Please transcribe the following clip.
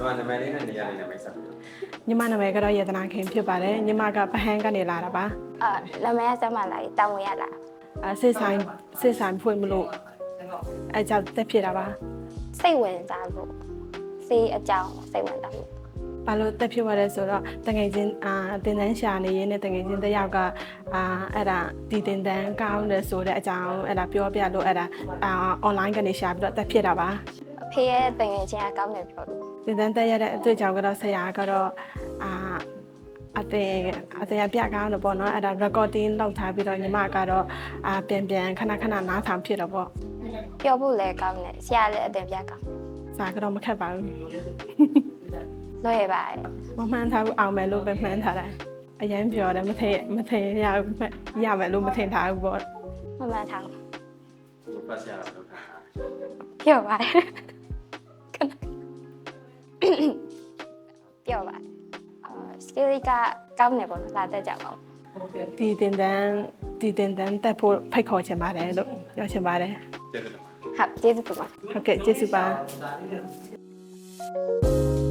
ဒီမှာနာမည်လေးနဲ့နေရာလေးနဲ့မိတ်ဆက်ပြီးတော့ညီမနာမည်ကတော့ယေတနာခင်ဖြစ်ပါတယ်ညီမကပဟန်းကနေလာတာပါအာလမယာစမ်းမလာတောင်းဝင်ရလာအဲစစ်ဆိုင်စစ်ဆိုင်ဖွင့်မလို့အဲကြောင့်တက်ဖြစ်တာပါစိတ်ဝင်စားလို့စေးအကြောင်းစိတ်ဝင်စားလို့ဘာလို့တက်ဖြစ်သွားလဲဆိုတော့တငယ်ချင်းအာတင်တန်းရှာနေရင်းနဲ့တငယ်ချင်းတစ်ယောက်ကအာအဲ့ဒါဒီတင်တန်းကောင်းတယ်ဆိုတဲ့အကြောင်းအဲ့ဒါပြောပြလို့အဲ့ဒါအာ online ကနေရှာပြီးတော့တက်ဖြစ်တာပါအ ဖေရဲ့တငယ်ချင်းကကောင်းတယ်ပြောလို့တင်တန်းတက်ရတဲ့အတွေ့အကြုံကတော့ဆရာကတော့အာအတင်အတင်ပြကောင်းတော့ပေါ့နော်အဲ့ဒါ recording လုပ်ထားပြီးတော့ညီမကတော့အာပြန်ပြန်ခဏခဏနားထောင်ဖြစ်တော့ပေါ့ပြောဖို့လည်းကောင်းတယ်ဆရာလည်းအတင်ပြကောင်းစာကတော့မခက်ပါဘူးလွယ်ပါတယ်မမှန်ထားဘူးအောင်မယ်လို့ပဲမှန်ထားတာအရင်ပြောတယ်မထင်မထင်ရဘူးရမယ်လို့မထင်ထားဘူးပေါ့မမှန်ထားဘူးဒီပတ်ဆက်ရအောင်လုပ်တာပြောပါတယ် ပြောပါတယ်အာစတီလီကကောင်းတယ်ပေါ့နော်လာတက်ကြပါဦးဒီတင်တန်းဒီတင်တန်းတက်ဖို့ဖိတ်ခေါ်ချင်ပါတယ်လို့ပြောချင်ပါတယ်ကျေးဇူးတင်ပါဟုတ်ကျေးဇူးတင်ပါဟုတ်ကဲ့ကျေးဇူးပါ